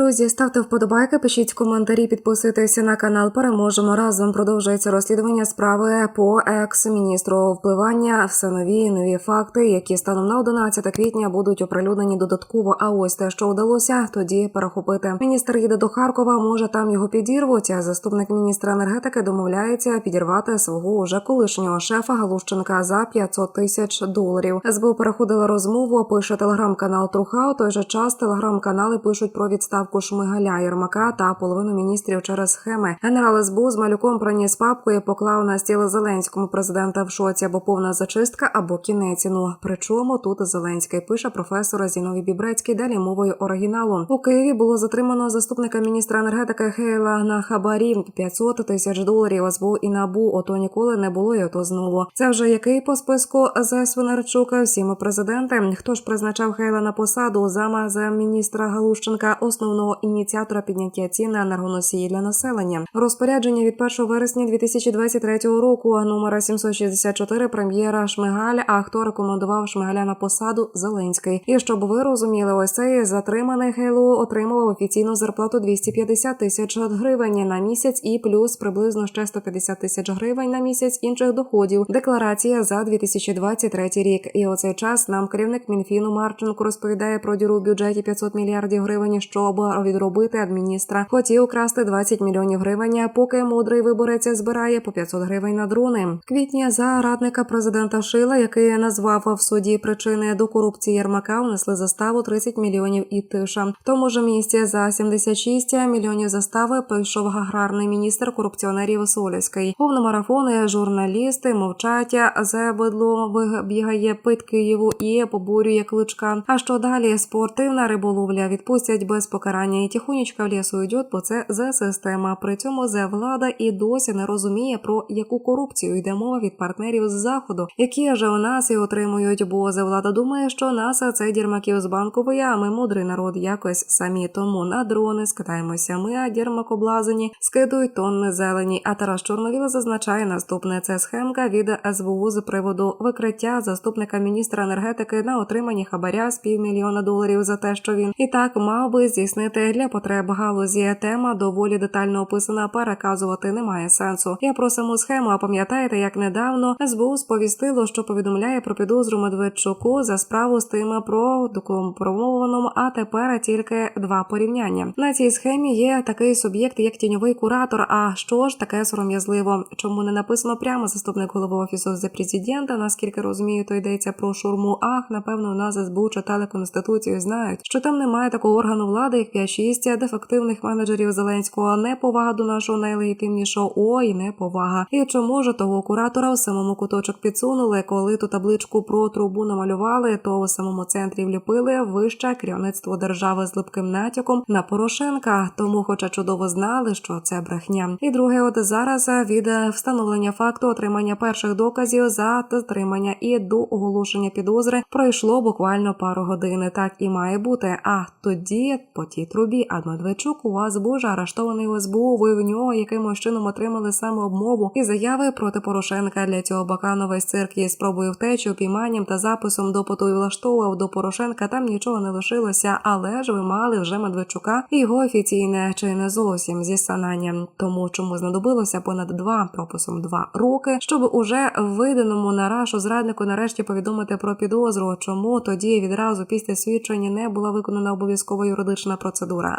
Друзі, ставте вподобайки, пишіть коментарі, підписуйтеся на канал. Переможемо разом. Продовжується розслідування справи по екс-міністру впливання. Все нові нові факти, які станом на 11 квітня будуть оприлюднені додатково. А ось те, що вдалося, тоді перехопити. Міністр їде до Харкова. Може там його підірвуть. А заступник міністра енергетики домовляється підірвати свого уже колишнього шефа Галущенка за 500 тисяч доларів. СБУ переходила розмову. Пише телеграм-канал Труха. У той же час телеграм-канали пишуть про відставку Шмигаля Єрмака та половину міністрів через схеми. Генерал СБУ з малюком приніс папку і поклав на стіл Зеленському президента в шоці або повна зачистка, або кінець. Ну причому тут Зеленський пише професор Зіновій Бібрецький. Далі мовою оригіналу у Києві було затримано заступника міністра енергетики Хейла на хабарі 500 тисяч доларів. СБУ і набу ото ніколи не було, і ото знову. Це вже який по списку з Свинарчука всіми президенти. Хто ж призначав Хейла на посаду зама за міністра Галущенка, основного ініціатора підняття цін на енергоносії для населення. Розпорядження від 1 вересня 2023 року номера 764 прем'єра Шмигаль. А хто рекомендував Шмигаля на посаду Зеленський? І щоб ви розуміли, ось цей затриманий Хейлу отримував офіційну зарплату 250 тисяч гривень на місяць і плюс приблизно ще 150 тисяч гривень на місяць інших доходів. Декларація за 2023 рік. І оцей час нам керівник Мінфіну Марченко розповідає про діру в бюджеті 500 мільярдів гривень, щоб відробити адміністра. Хотів красти 20 мільйонів гривень, поки мудрий виборець збирає по 500 гривень на дрони. В Квітні за радника президента Шила, який назвав в суді причини до корупції Єрмака, внесли заставу 30 мільйонів і тиша. В тому ж місці за 76 мільйонів застави пішов аграрний міністр корупціонерів Солівський. Повномарафони журналісти мовчать. Зебедло вибігає пит Києву і побурює кличка. А що далі? Спортивна риболовля відпустять без покарання і тихонечка в лісу йдуть, бо це за система. При цьому зе влада і досі не розуміє про яку корупцію йде мова від партнерів з заходу, які же у нас і отримують. Бо зе влада думає, що нас це дірмаків з банкової, а ми мудрий народ якось самі. Тому на дрони скидаємося. Ми а дірмакоблазені скидують тонни зелені. А Тарас Чорновіл зазначає наступне це схемка від СБУ з приводу викриття заступника міністра енергетики на отриманні хабаря з півмільйона доларів за те, що він і так мав би здійснити для потреб галузі. Тема доволі детально описана. Переказувати немає сенсу. Я про саму схему. А пам'ятаєте, як недавно СБУ сповістило, що повідомляє про підозру Медведчуку за справу з тим про докомпромованому, а тепер тільки два порівняння. На цій схемі є такий суб'єкт, як тіньовий куратор. А що ж таке сором'язливо? Чому не написано прямо заступник голови офісу за президента? Наскільки розумію, то йдеться про шурму. Ах, напевно, у нас СБУ читали конституцію. Знають, що там немає такого органу влади, як 5-6 дефективних менеджерів Зеленського. Неповага до нашого найлегітимнішого. Ой, неповага. І чому ж того куратора в самому куточок підсунули, коли ту табличку про трубу намалювали, то в самому центрі вліпили вище керівництво держави з липким натяком на Порошенка. Тому, хоча чудово знали, що це брехня. І друге, от зараз від встановлення факту отримання перших доказів за затримання і до оголошення підозри пройшло буквально пару годин. Так і має бути. А тоді по тій трубі, а Медведчук у вас боже арештований у СБУ. Ви в нього якимось чином отримали саме обмову і заяви проти Порошенка. Для цього Баканов весь цирк є спробою втечі, опійманням та записом допиту і влаштовував до Порошенка. Там нічого не лишилося, але ж ви мали вже Медведчука і його офіційне чи не зовсім зі сананням. Тому чому знадобилося понад два прописом два роки, щоб уже виданому на рашу зраднику нарешті повідомити про підозру. Чому тоді відразу після свідчення не була виконана обов'язкова юридична процедура?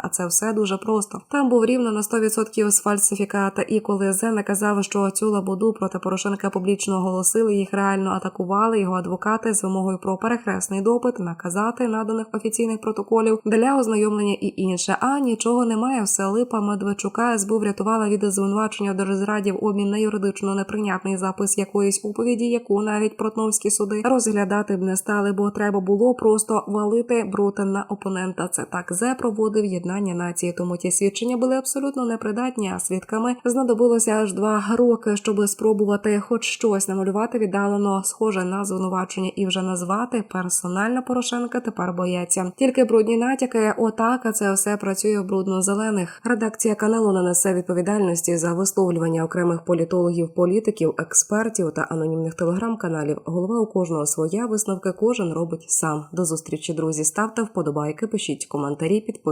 А це все дуже просто. Там був рівно на 100% сфальсифіката. І коли Зе наказав, що цю лабуду проти Порошенка публічно оголосили, їх реально атакували його адвокати з вимогою про перехресний допит, наказати наданих офіційних протоколів для ознайомлення і інше. А нічого немає. Все липа Медведчука СБУ врятувала від звинувачення в держзраді в обмін на юридично неприйнятний запис якоїсь уповіді, яку навіть протновські суди розглядати б не стали, бо треба було просто валити брута на опонента. Це так зе проводив єднання нації. Тому ті свідчення були абсолютно непридатні. А свідками знадобилося аж два роки, щоб спробувати хоч щось намалювати віддалено, схоже на звинувачення, і вже назвати персонально Порошенка тепер бояться. Тільки брудні натяки, отака це все працює в брудно-зелених. Редакція каналу не несе відповідальності за висловлювання окремих політологів, політиків, експертів та анонімних телеграм-каналів. Голова у кожного своя висновки кожен робить сам. До зустрічі, друзі. Ставте вподобайки, пишіть коментарі, підписуйтесь.